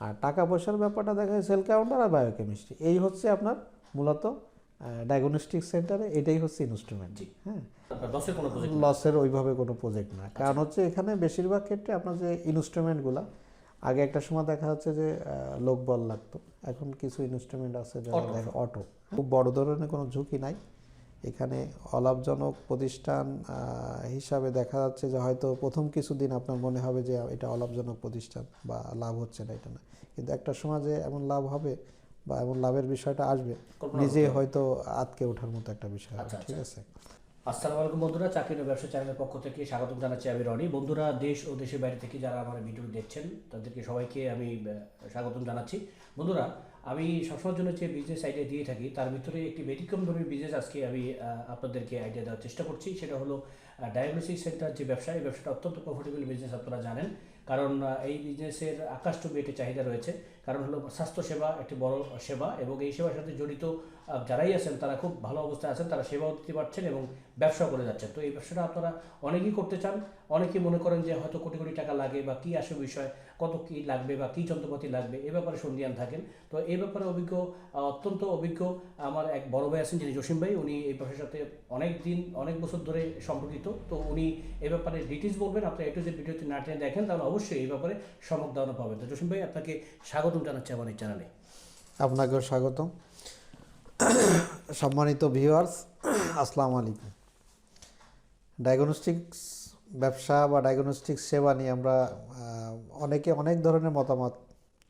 আর টাকা পয়সার ব্যাপারটা দেখা যায় সেল কাউন্টার আর বায়োকেমিস্ট্রি এই হচ্ছে আপনার মূলত ডায়াগনস্টিক সেন্টারে এটাই হচ্ছে ইনস্ট্রুমেন্ট হ্যাঁ? লসের ওইভাবে কোনো প্রজেক্ট না। কারণ হচ্ছে এখানে বেশিরভাগ ক্ষেত্রে আপনার যে ইনস্ট্রুমেন্টগুলো আগে একটা সময় দেখা যাচ্ছে যে আহ, লোকবল লাগতো। এখন কিছু ইনস্ট্রুমেন্ট আছে যারা দেখে অটো খুব বড় ধরনের কোনো ঝুঁকি নাই। এখানে অলাভজনক প্রতিষ্ঠান হিসাবে দেখা যাচ্ছে যে হয়তো প্রথম কিছুদিন আপনার মনে হবে যে এটা অলাভজনক প্রতিষ্ঠান বা লাভ হচ্ছে না এটা না। কিন্তু একটা সময় যে এমন লাভ হবে বা এমন লাভের বিষয়টা আসবে নিজে হয়তো আতকে ওঠার মতো একটা বিষয় হবে আচ্ছা, ঠিক আছে? আসসালামু আলাইকুম বন্ধুরা চাকরি ও ব্যবসা চ্যানেলের পক্ষ থেকে স্বাগতম জানাচ্ছি আমি রনি। বন্ধুরা দেশ ও দেশের বাইরে থেকে যারা আমার ভিডিও দেখছেন তাদেরকে সবাইকে আমি আহ, স্বাগতম জানাচ্ছি। বন্ধুরা আমি সবসময়ের জন্য যে বিজনেস আইডিয়া দিয়ে থাকি, তার ভিতরে একটি ব্যতিক্রম ধরনের বিজনেস আজকে আমি আপনাদেরকে আইডিয়া দেওয়ার চেষ্টা করছি। সেটা হলো ডায়াগনোসিস সেন্টার যে ব্যবসা, এই ব্যবসাটা অত্যন্ত প্রফিটেবল বিজনেস আপনারা জানেন। কারণ এই বিজনেসের আকাশ আকাশটুকু একটি চাহিদা রয়েছে। কারণ হলো স্বাস্থ্যসেবা একটি বড় সেবা এবং এই সেবার সাথে জড়িত যারাই আছেন তারা খুব ভালো অবস্থায় আছেন, তারা সেবাও দিতে পারছেন এবং ব্যবসা করে যাচ্ছেন। তো এই ব্যবসাটা আপনারা অনেকেই করতে চান, অনেকেই মনে করেন যে হয়তো কোটি কোটি টাকা লাগে বা কী আসে বিষয়, কত কী লাগবে বা কী যন্ত্রপাতি লাগবে, এ ব্যাপারে সন্ধিয়ান থাকেন। তো এই ব্যাপারে অভিজ্ঞ অত্যন্ত অভিজ্ঞ আমার এক বড় ভাই আছেন যিনি জসিম ভাই, উনি এই ব্যবসার সাথে অনেক দিন, অনেক বছর ধরে সম্পর্কিত। তো উনি এ ব্যাপারে ডিটেলস বলবেন, আপনি একটু যে ভিডিওতে না টেনে দেখেন, তাহলে অবশ্যই এই ব্যাপারে সমক ধারণা পাবেন। তো জসিম ভাই, আপনাকে স্বাগতম জানাচ্ছি আমার এই চ্যানেলে আপনাকেও স্বাগতম। সম্মানিত ভিউয়ার্স আসসালামু আলাইকুম। ডায়াগনস্টিক্স ব্যবসা বা ডায়াগনস্টিক সেবা নিয়ে আমরা অনেকে অনেক ধরনের মতামত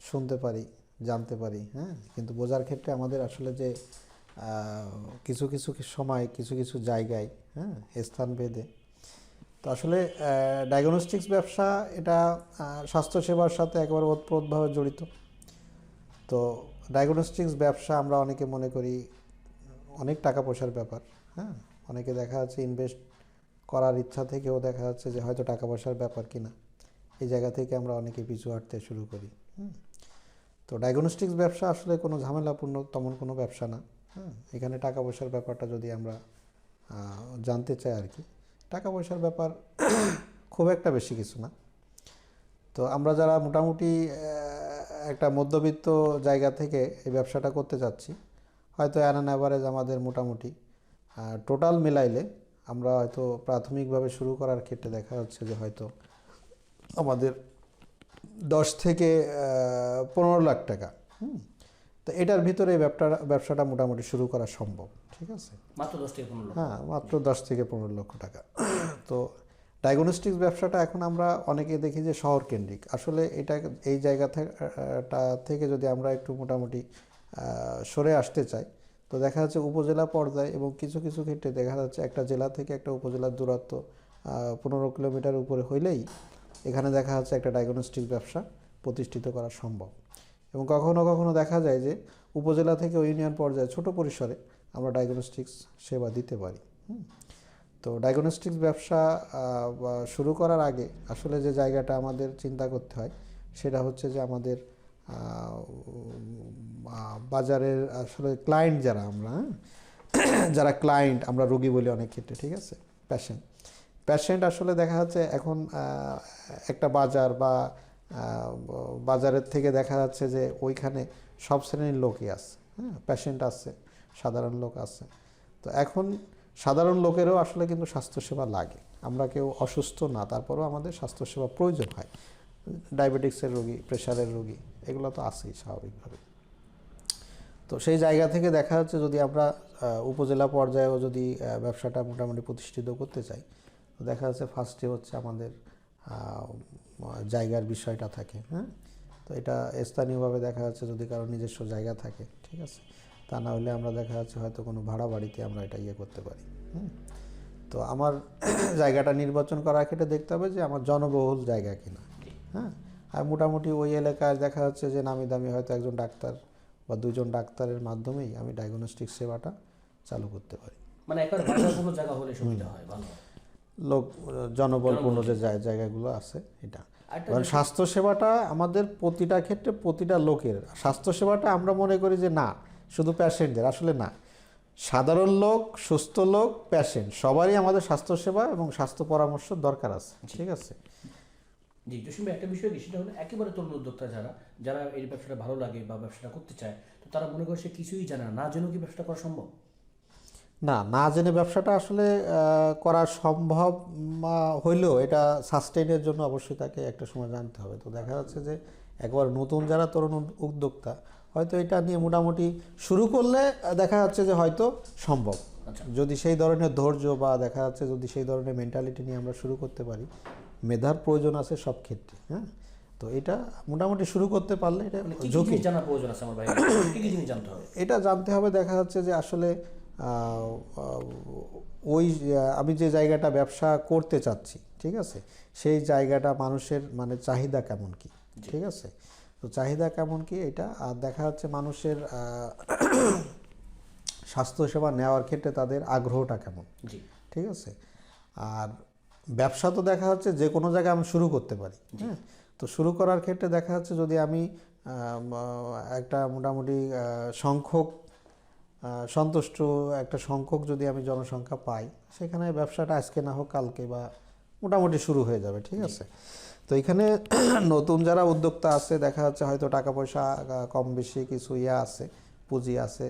শুনতে পারি, জানতে পারি হ্যাঁ? কিন্তু বোঝার ক্ষেত্রে আমাদের আসলে যে কিছু কিছু সময়, কিছু কিছু জায়গায় হ্যাঁ স্থান ভেদে। তো আসলে ডায়াগনস্টিক্স ব্যবসা এটা স্বাস্থ্যসেবার সাথে একেবারে ওতপ্রোতভাবে জড়িত। তো ডায়াগনস্টিক্স ব্যবসা আমরা অনেকে মনে করি অনেক টাকা পয়সার ব্যাপার হ্যাঁ? অনেকে দেখা যাচ্ছে ইনভেস্ট করার ইচ্ছা থেকেও দেখা যাচ্ছে যে হয়তো টাকা পয়সার ব্যাপার কিনা। এই জায়গা থেকে আমরা অনেকে পিছু হাঁটতে শুরু করি, হুম। তো ডায়াগনস্টিক্স ব্যবসা আসলে কোনো ঝামেলাপূর্ণ তেমন কোনো ব্যবসা না হ্যাঁ এখানে টাকা পয়সার ব্যাপারটা যদি আমরা জানতে চাই আর কি, টাকা পয়সার ব্যাপার খুব একটা বেশি কিছু না। তো আমরা যারা মোটামুটি একটা মধ্যবিত্ত জায়গা থেকে এই ব্যবসাটা করতে চাচ্ছি। হয়তো অ্যান অ্যাভারেজ আমাদের মোটামুটি। টোটাল মিলাইলে আমরা হয়তো প্রাথমিকভাবে শুরু করার ক্ষেত্রে দেখা যাচ্ছে যে হয়তো আমাদের দশ থেকে পনেরো লাখ টাকা। হুম? তো এটার ভিতরে এই ব্যবসাটা ব্যবসাটা মোটামুটি শুরু করা সম্ভব। ঠিক আছে? মাত্র দশ থেকে পনেরো। হ্যাঁ মাত্র দশ থেকে পনেরো লক্ষ টাকা। তো ডায়াগনস্টিক্স ব্যবসাটা এখন আমরা অনেকে দেখি যে শহর কেন্দ্রিক আসলে এটা এই জায়গা থেকে যদি আমরা একটু মোটামুটি সরে আসতে চাই, তো দেখা যাচ্ছে উপজেলা পর্যায়ে এবং কিছু কিছু ক্ষেত্রে দেখা যাচ্ছে একটা জেলা থেকে একটা উপজেলার দূরত্ব পনেরো কিলোমিটার উপরে হইলেই এখানে দেখা যাচ্ছে একটা ডায়াগনস্টিক ব্যবসা প্রতিষ্ঠিত করা সম্ভব। এবং কখনও কখনও দেখা যায় যে উপজেলা থেকে ইউনিয়ন পর্যায়ে ছোট পরিসরে আমরা ডায়াগনস্টিক্স সেবা দিতে পারি। হুম। তো ডায়াগনস্টিক্স ব্যবসা শুরু করার আগে আসলে যে জায়গাটা আমাদের চিন্তা করতে হয়, সেটা হচ্ছে যে আমাদের বাজারের আসলে ক্লায়েন্ট যারা আমরা হ্যাঁ? যারা ক্লায়েন্ট আমরা রোগী বলি অনেক ক্ষেত্রে, ঠিক আছে? প্যাশেন্ট প্যাশেন্ট আসলে দেখা যাচ্ছে এখন একটা বাজার বা বাজারের থেকে দেখা যাচ্ছে যে ওইখানে সব শ্রেণির লোকই আছে হ্যাঁ? প্যাশেন্ট আছে, সাধারণ লোক আছে। তো এখন সাধারণ লোকেরও আসলে কিন্তু স্বাস্থ্যসেবা লাগে। আমরা কেউ অসুস্থ না, তারপরেও আমাদের স্বাস্থ্যসেবা প্রয়োজন হয়। ডায়াবেটিক্সের রোগী, প্রেশারের রোগী, এগুলো তো আছেই স্বাভাবিকভাবে। তো সেই জায়গা থেকে দেখা যাচ্ছে যদি আমরা উপজেলা পর্যায়েও যদি ব্যবসাটা মোটামুটি প্রতিষ্ঠিত করতে চাই, তো দেখা যাচ্ছে ফার্স্টে হচ্ছে আমাদের জায়গার বিষয়টা থাকে হ্যাঁ? তো এটা স্থানীয়ভাবে দেখা যাচ্ছে যদি কারও নিজস্ব জায়গা থাকে, ঠিক আছে? তা না হলে আমরা দেখা যাচ্ছে হয়তো কোনো ভাড়া বাড়িতে আমরা এটা ইয়ে করতে পারি হুম? তো আমার জায়গাটা নির্বাচন করার ক্ষেত্রে দেখতে হবে যে আমার জনবহুল জায়গা কিনা হ্যাঁ? আর মোটামুটি ওই এলাকায় দেখা যাচ্ছে যে নামি দামি হয়তো একজন ডাক্তার বা দুজন ডাক্তারের মাধ্যমেই আমি ডায়াগনস্টিক সেবাটা চালু করতে পারি। মানে একবার বাজারগুলো জায়গা হলে সুবিধা হয় ভালো লোক জনবলপূর্ণ যে জায়গাগুলো আছে এটা। কারণ স্বাস্থ্য সেবাটা আমাদের প্রতিটা ক্ষেত্রে প্রতিটা লোকের স্বাস্থ্য সেবাটা আমরা মনে করি যে না শুধু প্যাশেন্টদের আসলে না। সাধারণ লোক সুস্থ লোক প্যাশেন্ট সবারই আমাদের স্বাস্থ্য সেবা এবং স্বাস্থ্য পরামর্শ দরকার আছে ঠিক আছে? জি জসিম একটা বিষয় কি সেটা হলো একেবারে তরুণ উদ্যোক্তা যারা যারা এই ব্যবসাটা ভালো লাগে বা ব্যবসাটা করতে চায় তো তারা মনে করে সে কিছুই জানে না না জেনেও কি ব্যবসাটা করা সম্ভব? না না জেনে ব্যবসাটা আসলে করা সম্ভব হইলেও এটা সাস্টেইনের জন্য অবশ্যই তাকে একটা সময় জানতে হবে। তো দেখা যাচ্ছে যে একবার নতুন যারা তরুণ উদ্যোক্তা হয়তো এটা নিয়ে মোটামুটি শুরু করলে দেখা যাচ্ছে যে হয়তো সম্ভব। আচ্ছা। যদি সেই ধরনের ধৈর্য বা দেখা যাচ্ছে যদি সেই ধরনের মেন্টালিটি নিয়ে আমরা শুরু করতে পারি মেধার প্রয়োজন আছে সব ক্ষেত্রে হ্যাঁ? তো এটা মোটামুটি শুরু করতে পারলে এটা মানে ঝুঁকি। জানার প্রয়োজন আছে আমার ভাই? কি কি জিনিস জানতে হবে? এটা জানতে হবে দেখা যাচ্ছে যে আসলে ওই আমি যে জায়গাটা ব্যবসা করতে চাচ্ছি ঠিক আছে? সেই জায়গাটা মানুষের মানে চাহিদা কেমন কি ঠিক আছে? তো চাহিদা কেমন কি? এটা আর দেখা যাচ্ছে মানুষের স্বাস্থ্যসেবা নেওয়ার ক্ষেত্রে তাদের আগ্রহটা কেমন? জি। ঠিক আছে? আর ব্যবসা তো দেখা যাচ্ছে যে কোনো জায়গায় আমি শুরু করতে পারি হ্যাঁ তো শুরু করার ক্ষেত্রে দেখা যাচ্ছে যদি আমি একটা মোটামুটি সংখ্যক সন্তুষ্ট একটা সংখ্যক যদি আমি জনসংখ্যা পাই সেখানে ব্যবসাটা আজকে না হোক কালকে বা মোটামুটি শুরু হয়ে যাবে ঠিক আছে? তো এখানে নতুন যারা উদ্যোক্তা আছে, দেখা যাচ্ছে হয়তো টাকা পয়সা কম বেশি কিছু ইয়া আছে, পুঁজি আছে,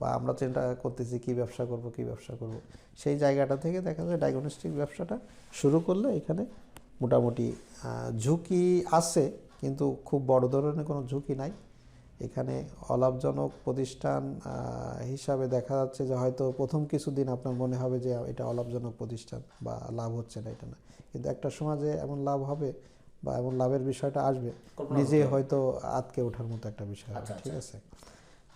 বা আমরা চিন্তা করতেছি কি ব্যবসা করব, কি ব্যবসা করব। সেই জায়গাটা থেকে দেখা যায় ডায়াগনস্টিক ব্যবসাটা শুরু করলে এখানে মোটামুটি ঝুঁকি আছে, কিন্তু খুব বড় ধরনের কোনো ঝুঁকি নাই। এখানে অলাভজনক প্রতিষ্ঠান হিসাবে দেখা যাচ্ছে যে হয়তো প্রথম কিছুদিন আপনার মনে হবে যে এটা অলাভজনক প্রতিষ্ঠান বা লাভ হচ্ছে না, এটা না। কিন্তু একটা সমাজে এমন লাভ হবে বা এমন লাভের বিষয়টা আসবে নিজে হয়তো আটকে ওঠার মতো একটা বিষয় হবে আচ্ছা, ঠিক আছে?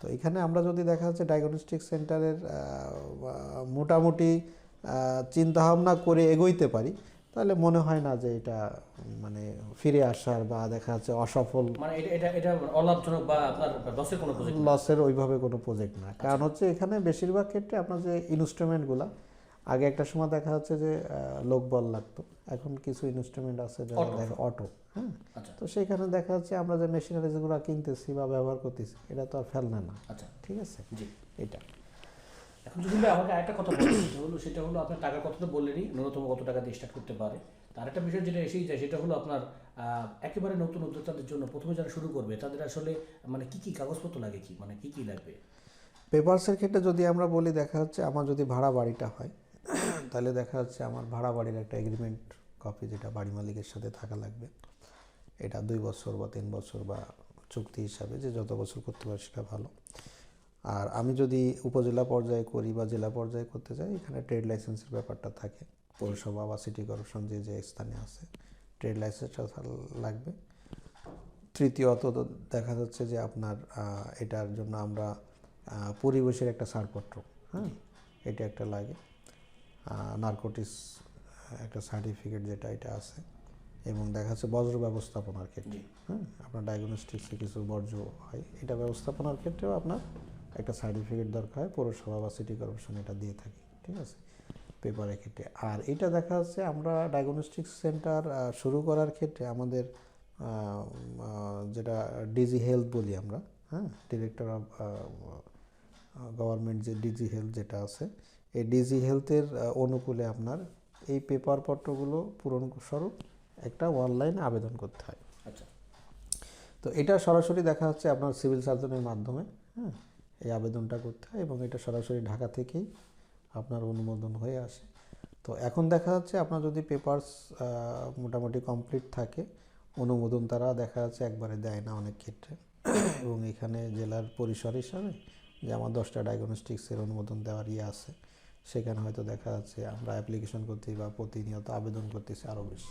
তো এখানে আমরা যদি দেখা যাচ্ছে ডায়াগনস্টিক সেন্টারের মোটামুটি চিন্তা ভাবনা করে এগোইতে পারি তাহলে মনে হয় না যে এটা মানে ফিরে আসার বা দেখা যাচ্ছে অসফল মানে এটা এটা এটা অলাভজনক বা আপনার লসের কোনো প্রজেক্ট লসের ওইভাবে কোনো প্রজেক্ট না। কারণ হচ্ছে এখানে বেশিরভাগ ক্ষেত্রে আপনার যে ইনস্ট্রুমেন্টগুলো আগে একটা সময় দেখা যাচ্ছে যে আহ, লোকবল লাগতো। এখন কিছু ইনস্ট্রুমেন্ট আছে যারা দেখা অটো হ্যাঁ? আচ্ছা। তো সেখানে দেখা যাচ্ছে আমরা যে মেশিনারিজগুলো কিনতেছি বা ব্যবহার করতেছি এটা তো আর ফেলনা না। আচ্ছা। ঠিক আছে? জি। এটা। এখন যদি আমাকে আরেকটা কথা বলেন সেটা হলো সেটা হলো আপনার টাকা কত তো বললেনই ন্যূনতম কত টাকা দিয়ে স্টার্ট করতে পারে। তার একটা বিষয় যেটা এসেই যায় সেটা হলো আপনার একেবারে নতুন উদ্যোক্তাদের জন্য প্রথমে যারা শুরু করবে তাদের আসলে মানে কি কি কাগজপত্র লাগে কি? মানে কি কি লাগবে? পেপারসের ক্ষেত্রে যদি আমরা বলি দেখা যাচ্ছে আমার যদি ভাড়া বাড়িটা হয় তাহলে দেখা যাচ্ছে আমার ভাড়া বাড়ির একটা এগ্রিমেন্ট কপি যেটা বাড়ি মালিকের সাথে থাকা লাগবে। এটা দুই বছর বা তিন বছর বা চুক্তি হিসাবে যে যত বছর করতে পারে সেটা ভালো। আর আমি যদি উপজেলা পর্যায়ে করি বা জেলা পর্যায়ে করতে চাই, এখানে ট্রেড লাইসেন্সের ব্যাপারটা থাকে। পৌরসভা বা সিটি কর্পোরেশন যে যে স্থানে আছে ট্রেড লাইসেন্সটা লাগবে। তৃতীয়ত দেখা যাচ্ছে যে আপনার এটার জন্য আমরা পরিবেশের একটা ছাড়পত্র হ্যাঁ এটা একটা লাগে। নারকোটিস একটা সার্টিফিকেট যেটা এটা আছে। এবং দেখা যাচ্ছে বজ্র ব্যবস্থাপনার ক্ষেত্রে হ্যাঁ আপনার ডায়াগনস্টিক্সে কিছু বর্জ্য হয় এটা ব্যবস্থাপনার ক্ষেত্রেও আপনার একটা সার্টিফিকেট দরকার হয় পৌরসভা বা সিটি কর্পোরেশন এটা দিয়ে থাকি ঠিক আছে? পেপারের ক্ষেত্রে। আর এটা দেখা যাচ্ছে আমরা ডায়াগনস্টিক্স সেন্টার শুরু করার ক্ষেত্রে আমাদের যেটা ডিজি হেলথ বলি আমরা হ্যাঁ? ডিরেক্টর অফ গভর্নমেন্ট যে ডিজি হেলথ যেটা আছে এই ডিজি হেলথের অনুকূলে আপনার এই পেপারপত্রগুলো পূরণ স্বরূপ একটা অনলাইন আবেদন করতে হয়। আচ্ছা। তো এটা সরাসরি দেখা যাচ্ছে আপনার সিভিল সার্জনের মাধ্যমে হ্যাঁ? এই আবেদনটা করতে হয় এবং এটা সরাসরি ঢাকা থেকেই আপনার অনুমোদন হয়ে আসে। তো এখন দেখা যাচ্ছে আপনার যদি পেপারস মোটামুটি কমপ্লিট থাকে অনুমোদন তারা দেখা যাচ্ছে একবারে দেয় না অনেক ক্ষেত্রে। এবং এখানে জেলার পরিসর হিসাবে যে আমার দশটা ডায়াগনস্টিক্সের অনুমোদন দেওয়ার ইয়ে আছে। সেখানে হয়তো দেখা যাচ্ছে আমরা অ্যাপ্লিকেশন করতেই বা প্রতিনিয়ত আবেদন করতেছি আরও বেশি।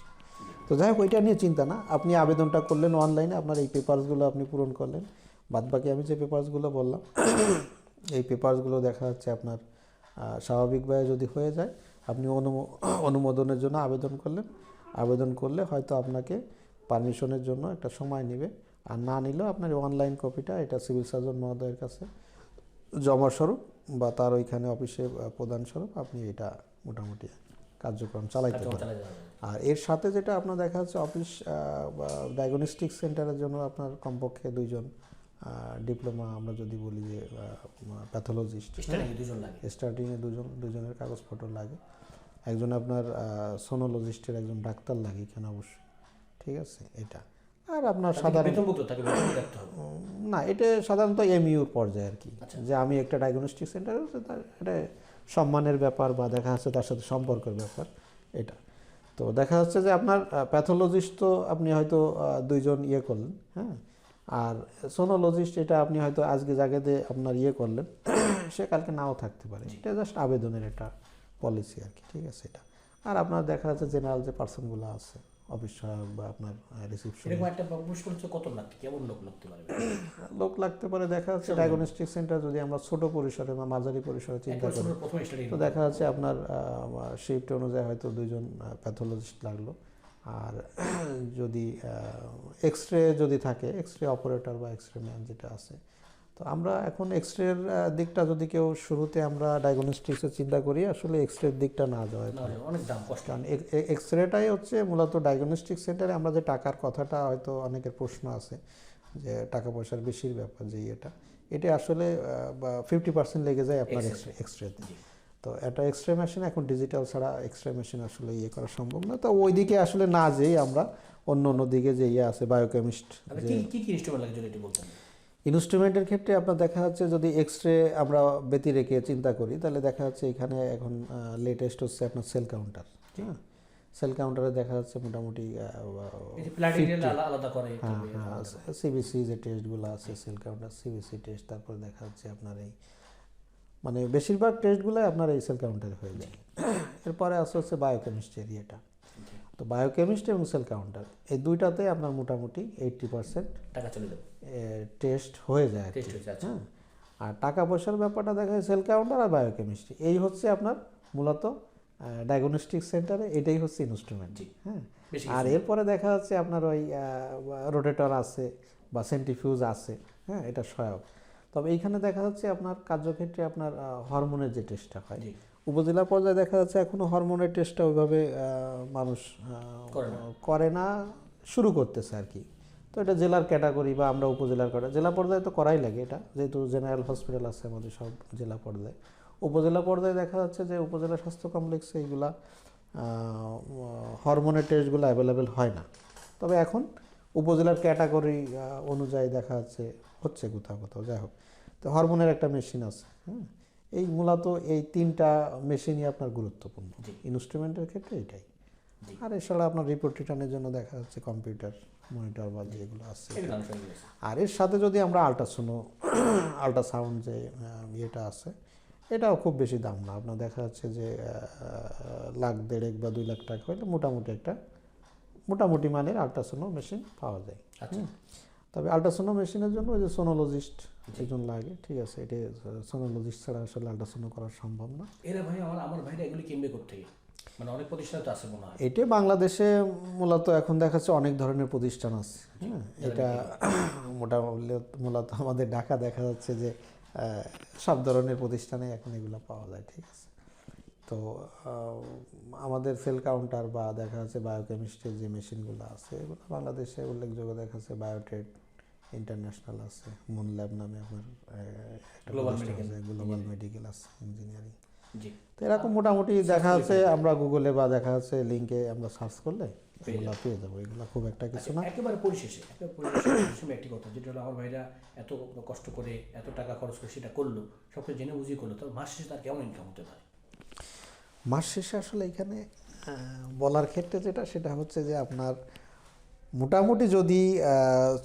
তো যাই হোক, ওইটা নিয়ে চিন্তা না। আপনি আবেদনটা করলেন অনলাইনে আপনার এই পেপারসগুলো আপনি পূরণ করলেন। বাদবাকি আমি যে পেপারসগুলো বললাম, এই পেপারসগুলো দেখা যাচ্ছে আপনার স্বাভাবিকভাবে যদি হয়ে যায়, আপনি অনুমো- অনুমোদনের জন্য আবেদন করলেন। আবেদন করলে হয়তো আপনাকে পারমিশনের জন্য একটা সময় নেবে। আর না নিলেও আপনার অনলাইন কপিটা এটা সিভিল সার্জন মহোদয়ের কাছে জমা স্বরূপ। বা তার ওইখানে অফিসে আহ, প্রদান স্বরূপ আপনি এটা মোটামুটি কার্যক্রম চালাইতে পারেন। আর এর সাথে যেটা আপনার দেখা যাচ্ছে অফিস ডায়াগনস্টিক সেন্টারের জন্য আপনার কমপক্ষে দুইজন ডিপ্লোমা আমরা যদি বলি যে প্যাথোলজিস্ট স্টার্টিংয়ে দুজন দুজনের কাগজপত্র লাগে। একজন আপনার সোনোলজিস্টের একজন ডাক্তার লাগে এখানে অবশ্যই। ঠিক আছে এটা। আর আপনার সাধারণ না এটা সাধারণত এমইউর পর্যায়ে আর কি। যে আমি একটা ডায়াগনস্টিক সেন্টার এটা সম্মানের ব্যাপার বা দেখা যাচ্ছে তার সাথে সম্পর্কের ব্যাপার এটা। তো দেখা যাচ্ছে যে আপনার প্যাথোলজিস্ট তো আপনি হয়তো দুইজন ইয়ে করলেন হ্যাঁ? আর সোনোলজিস্ট এটা আপনি হয়তো আজকে জায়গাতে আপনার ইয়ে করলেন সে কালকে নাও থাকতে পারে। এটা জাস্ট আবেদনের একটা পলিসি আর কি ঠিক আছে এটা। আর আপনার দেখা যাচ্ছে জেনারেল যে পার্সনগুলো আছে অফিস সহায়ক বা আপনার রিসিপশন একটা হচ্ছে কত লাগতে কেমন লোক লাগতে পারবে লোক লাগতে পারে দেখা যাচ্ছে ডায়াগনস্টিক সেন্টার যদি আমরা ছোট পরিসরে বা মাঝারি পরিসরে চিন্তা করি তো দেখা যাচ্ছে আপনার শিফট অনুযায়ী হয়তো দুইজন প্যাথোলজিস্ট লাগল। আর যদি এক্স রে যদি থাকে এক্স রে অপারেটর বা এক্স রে ম্যান যেটা আছে তো আমরা এখন এক্স রের দিকটা যদি কেউ শুরুতে আমরা ডায়াগনস্টিক্সের চিন্তা করি আসলে এক্স রের দিকটা না যাওয়া অনেক দাম কষ্ট। কারণ এক্স রেটাই হচ্ছে মূলত ডায়াগনস্টিক সেন্টারে আমরা যে টাকার কথাটা হয়তো অনেকের প্রশ্ন আছে যে টাকা পয়সার বেশির ব্যাপার যে এটা এটা আসলে ফিফটি পার্সেন্ট লেগে যায় আপনার। এক্স রেতে তো একটা এক্স রে মেশিন এখন ডিজিটাল ছাড়া এক্স রে মেশিন আসলে ইয়ে করা সম্ভব না। তো ওই দিকে আসলে না যেই আমরা অন্য অন্য দিকে যে ইয়ে আছে বায়োকেমিস্ট কি কি কি ইনস্ট্রুমেন্ট লাগে যদি বলতেন? ইনস্ট্রুমেন্টের ক্ষেত্রে আপনার দেখা যাচ্ছে যদি এক্স রে আমরা ব্যতি রেখে চিন্তা করি তাহলে দেখা যাচ্ছে এখানে এখন লেটেস্ট হচ্ছে আপনার সেল কাউন্টার হ্যাঁ? সেল কাউন্টারে দেখা যাচ্ছে মোটামুটি এই যে করে হ্যাঁ হ্যাঁ সিবিসি যে টেস্টগুলো আছে সেল কাউন্টার সিবিসি টেস্ট তারপর দেখা যাচ্ছে আপনার এই মানে বেশিরভাগ টেস্টগুলোই আপনার এই সেল কাউন্টারে হয়ে যায়। এরপরে আসতে হচ্ছে বায়োকেমিস্ট্রি এরিয়াটা তো বায়োকেমিস্ট্রি এবং সেল কাউন্টার এই দুইটাতে আপনার মোটামুটি এইট্টি পার্সেন্ট টাকা চলে যাবে। টেস্ট হয়ে যায় আচ্ছা। হ্যাঁ। আর টাকা পয়সার ব্যাপারটা দেখা যায় সেল কাউন্টার আর বায়োকেমিস্ট্রি এই হচ্ছে আপনার মূলত ডায়াগনস্টিক সেন্টারে এটাই হচ্ছে ইনস্ট্রুমেন্ট হ্যাঁ। আর এরপরে দেখা যাচ্ছে আপনার ওই রোটেটর আছে বা সেন্টিফিউজ আছে হ্যাঁ এটা সহায়ক। তবে এইখানে দেখা যাচ্ছে আপনার কার্যক্ষেত্রে আপনার হরমোনের যে টেস্টটা হয়। উপজেলা পর্যায়ে দেখা যাচ্ছে এখনও হরমোনের টেস্টটা ওইভাবে মানুষ করে না। করে না শুরু করতেছে আর কি। তো এটা জেলার ক্যাটাগরি বা আমরা উপজেলার ক্যাটাগরি জেলা পর্যায়ে তো করাই লাগে এটা যেহেতু জেনারেল হসপিটাল আছে আমাদের সব জেলা পর্যায়ে। উপজেলা পর্যায়ে দেখা যাচ্ছে যে উপজেলা স্বাস্থ্য কমপ্লেক্সে এইগুলা হরমোনের টেস্টগুলো অ্যাভেলেবেল হয় না। তবে এখন উপজেলার ক্যাটাগরি অনুযায়ী দেখা যাচ্ছে হচ্ছে কোথাও কোথাও যাই হোক। তো হরমোনের একটা মেশিন আছে হ্যাঁ এই মূলত এই তিনটা মেশিনই আপনার গুরুত্বপূর্ণ। ইনস্ট্রুমেন্টের ক্ষেত্রে এটাই। আর এছাড়া আপনার রিপোর্ট রিটার্নের জন্য দেখা যাচ্ছে কম্পিউটার মনিটর বা যেগুলো আছে। আর এর সাথে যদি আমরা আল্ট্রাসোনো আল্ট্রাসাউন্ড যে ইয়েটা আছে এটাও খুব বেশি দাম না। আপনার দেখা যাচ্ছে যে লাখ দেড়েক বা দুই লাখ টাকা হলে মোটামুটি একটা মোটামুটি মানের আল্ট্রাসোনো মেশিন পাওয়া যায়। আচ্ছা। তবে আল্ট্রাসোনো মেশিনের জন্য ওই যে সোনোলজিস্ট একজন লাগে ঠিক আছে? এটা সোনোলজিস্ট ছাড়া আসলে আল্ট্রাসোনো করা সম্ভব না। এরা ভাই আমার আমার ভাইরা এগুলি কিনবে করতে মানে অনেক প্রতিষ্ঠান তো আছে মনে হয়। এটা বাংলাদেশে মূলত এখন দেখা যাচ্ছে অনেক ধরনের প্রতিষ্ঠান আছে হ্যাঁ? এটা মোটামুটি মূলত আমাদের ঢাকা দেখা যাচ্ছে যে সব ধরনের প্রতিষ্ঠানে এখন এগুলো পাওয়া যায় ঠিক আছে? তো আমাদের সেল কাউন্টার বা দেখা যাচ্ছে বায়োকেমিস্ট্রির যে মেশিনগুলো আছে এগুলো বাংলাদেশে উল্লেখযোগ্য দেখা যাচ্ছে বায়োটেড ইন্টারন্যাশনাল আছে মুন ল্যাব নামে আপনার medical গ্লোবাল মেডিকেল আছে ইঞ্জিনিয়ারিং তো এরকম মোটামুটি দেখা যাচ্ছে আমরা গুগলে বা দেখা যাচ্ছে লিঙ্কে আমরা সার্চ করলে এগুলো পেয়ে যাব এগুলো খুব একটা কিছু আচ্ছা না। একেবারে পরিশেষে একটি কথা যেটা হলো আমার ভাইরা এত কষ্ট করে এত টাকা খরচ করে সেটা করল সব কিছু জেনে বুঝিয়ে করল তবে মাস শেষে তার কেমন ইনকাম হতে পারে? মাস শেষে আসলে এখানে বলার ক্ষেত্রে যেটা সেটা হচ্ছে যে আপনার মোটামুটি যদি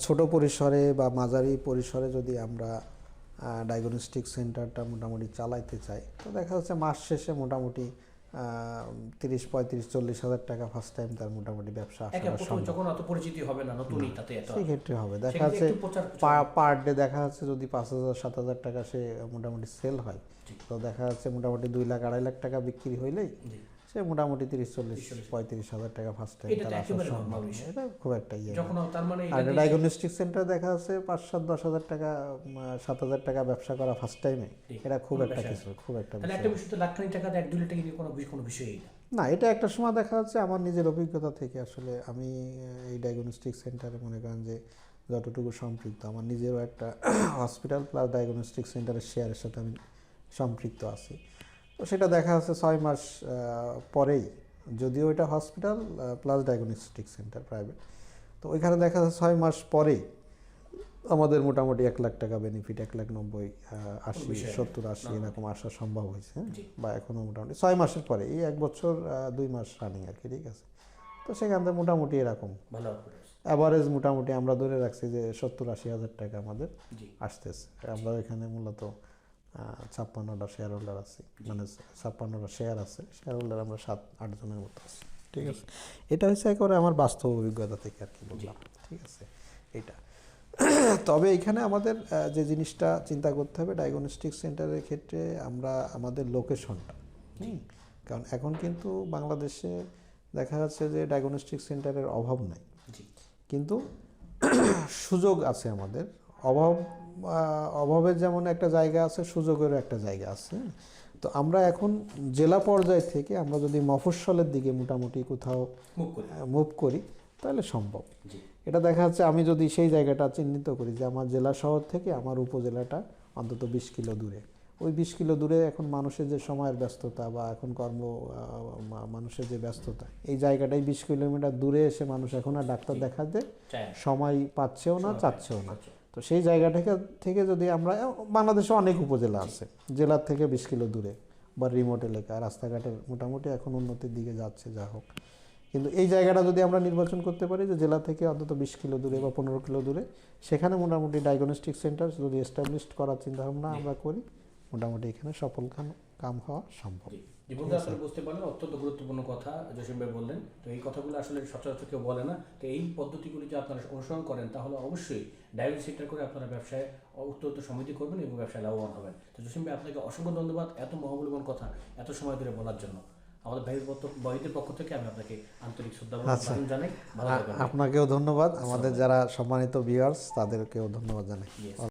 ছোট পরিসরে বা মাঝারি পরিসরে যদি আমরা ডায়াগনস্টিক সেন্টারটা মোটামুটি চালাইতে চাই তো দেখা যাচ্ছে মাস শেষে মোটামুটি তিরিশ পঁয়ত্রিশ চল্লিশ হাজার টাকা ফার্স্ট টাইম তার মোটামুটি ব্যবসা যখন অত পরিচিতি হবে না নতুনই তাতে এত সেই ক্ষেত্রে হবে। দেখা যাচ্ছে পার ডে দেখা যাচ্ছে যদি পাঁচ হাজার সাত হাজার টাকা সে মোটামুটি সেল হয় তো দেখা যাচ্ছে মোটামুটি দুই লাখ আড়াই লাখ টাকা বিক্রি হইলেই। সে মোটামুটি তিরিশ চল্লিশ পঁয়ত্রিশ হাজার টাকা ফার্স্ট টাইম তার আসার সম্ভব। এটা খুব একটা ইয়ে তার আর ডায়াগনস্টিক সেন্টার দেখা যাচ্ছে পাঁচ সাত দশ হাজার টাকা সাত হাজার টাকা ব্যবসা করা ফার্স্ট টাইমে এটা খুব একটা কিছু খুব একটা একটা বিষয় তো লাখখানি টাকা এক দুই টাকা নিয়ে কোনো কোনো বিষয়ই না। না এটা একটা সময় দেখা যাচ্ছে আমার নিজের অভিজ্ঞতা থেকে আসলে আমি এই ডায়াগনস্টিক সেন্টারে মনে করেন যে যতটুকু সম্পৃক্ত আমার নিজেরও একটা হসপিটাল প্লাস ডায়াগনস্টিক সেন্টারের শেয়ারের সাথে আমি সম্পৃক্ত আছি। তো সেটা দেখা যাচ্ছে ছয় মাস পরেই। যদিও এটা hospital plus diagnostic centre private তো ওইখানে দেখা যাচ্ছে ছয় মাস পরেই আমাদের মোটামুটি এক লাখ টাকা বেনিফিট এক লাখ নব্বই আশি সত্তর আশি এরকম আসা সম্ভব হয়েছে। হ্যাঁ? বা এখনও মোটামুটি ছয় মাসের পরে এই এক বছর দুই মাস রানিং আর কি ঠিক আছে? তো সেখান থেকে মোটামুটি এরকম। ভালো অ্যাভারেজ মোটামুটি আমরা ধরে রাখছি যে সত্তর আশি হাজার টাকা আমাদের আসতেছে। আমরা এখানে মূলত ছাপ্পান্নটা শেয়ার হোল্ডার আছি মানে ছাপ্পান্নটা শেয়ার আছে শেয়ার হোল্ডার আমরা সাত আট জনের মতো আছি ঠিক আছে? এটা হচ্ছে একেবারে আমার বাস্তব অভিজ্ঞতা থেকে আর কি বললাম ঠিক আছে? এটা। তবে এখানে আমাদের যে জিনিসটা চিন্তা করতে হবে ডায়াগনস্টিক সেন্টারের ক্ষেত্রে আমরা আমাদের লোকেশনটা হুম? কারণ এখন কিন্তু বাংলাদেশে দেখা যাচ্ছে যে ডায়াগনস্টিক সেন্টারের অভাব নাই। কিন্তু সুযোগ আছে আমাদের অভাব অভাবের যেমন একটা জায়গা আছে সুযোগেরও একটা জায়গা আছে। তো আমরা এখন জেলা পর্যায় থেকে আমরা যদি মফস্বলের দিকে মোটামুটি কোথাও মুভ করি। তাহলে সম্ভব। এটা দেখা যাচ্ছে আমি যদি সেই জায়গাটা চিহ্নিত করি যে আমার জেলা শহর থেকে আমার উপজেলাটা অন্তত বিশ কিলো দূরে। ওই বিশ কিলো দূরে এখন মানুষের যে সময়ের ব্যস্ততা বা এখন কর্ম মানুষের যে ব্যস্ততা এই জায়গাটাই বিশ কিলোমিটার দূরে এসে মানুষ এখন আর ডাক্তার দেখাতে সময় পাচ্ছেও না চাচ্ছেও না। পাচ্ছে। তো সেই জায়গা থেকে থেকে যদি আমরা বাংলাদেশে অনেক উপজেলা আছে জেলার থেকে বিশ কিলো দূরে বা রিমোট এলাকা রাস্তাঘাটের মোটামুটি এখন উন্নতির দিকে যাচ্ছে যা হোক। কিন্তু এই জায়গাটা যদি আমরা নির্বাচন করতে পারি যে জেলা থেকে অন্তত বিশ কিলো দূরে বা পনেরো কিলো দূরে সেখানে মোটামুটি ডায়াগনস্টিক সেন্টার যদি এস্টাবলিশ করার চিন্তাভাবনা আমরা করি মোটামুটি এখানে সফল কাম- কাম হওয়া সম্ভব। যে বন্ধু আসলে বুঝতে পারলেন অত্যন্ত গুরুত্বপূর্ণ কথা জসিম ভাই বললেন। তো এই কথাগুলো আসলে সচরাচর কেউ বলে না। তো এই পদ্ধতিগুলি যদি আপনারা অনুসরণ করেন তাহলে অবশ্যই ডায়াবেটিস সেন্টার করে আপনারা ব্যবসায় অত্যন্ত সমৃদ্ধি করবেন এবং ব্যবসায় লাভবান হবেন। তো জসিম ভাই আপনাকে অসংখ্য ধন্যবাদ এত মহামূল্যবান কথা এত সময় ধরে বলার জন্য। আমাদের ভাইয়ের পক্ষ- পক্ষ থেকে আমি আপনাকে আন্তরিক শ্রদ্ধা আচ্ছা। জানাই। আপনাকেও ধন্যবাদ। আমাদের যারা সম্মানিত ভিউয়ার্স তাদেরকেও ধন্যবাদ জানাই.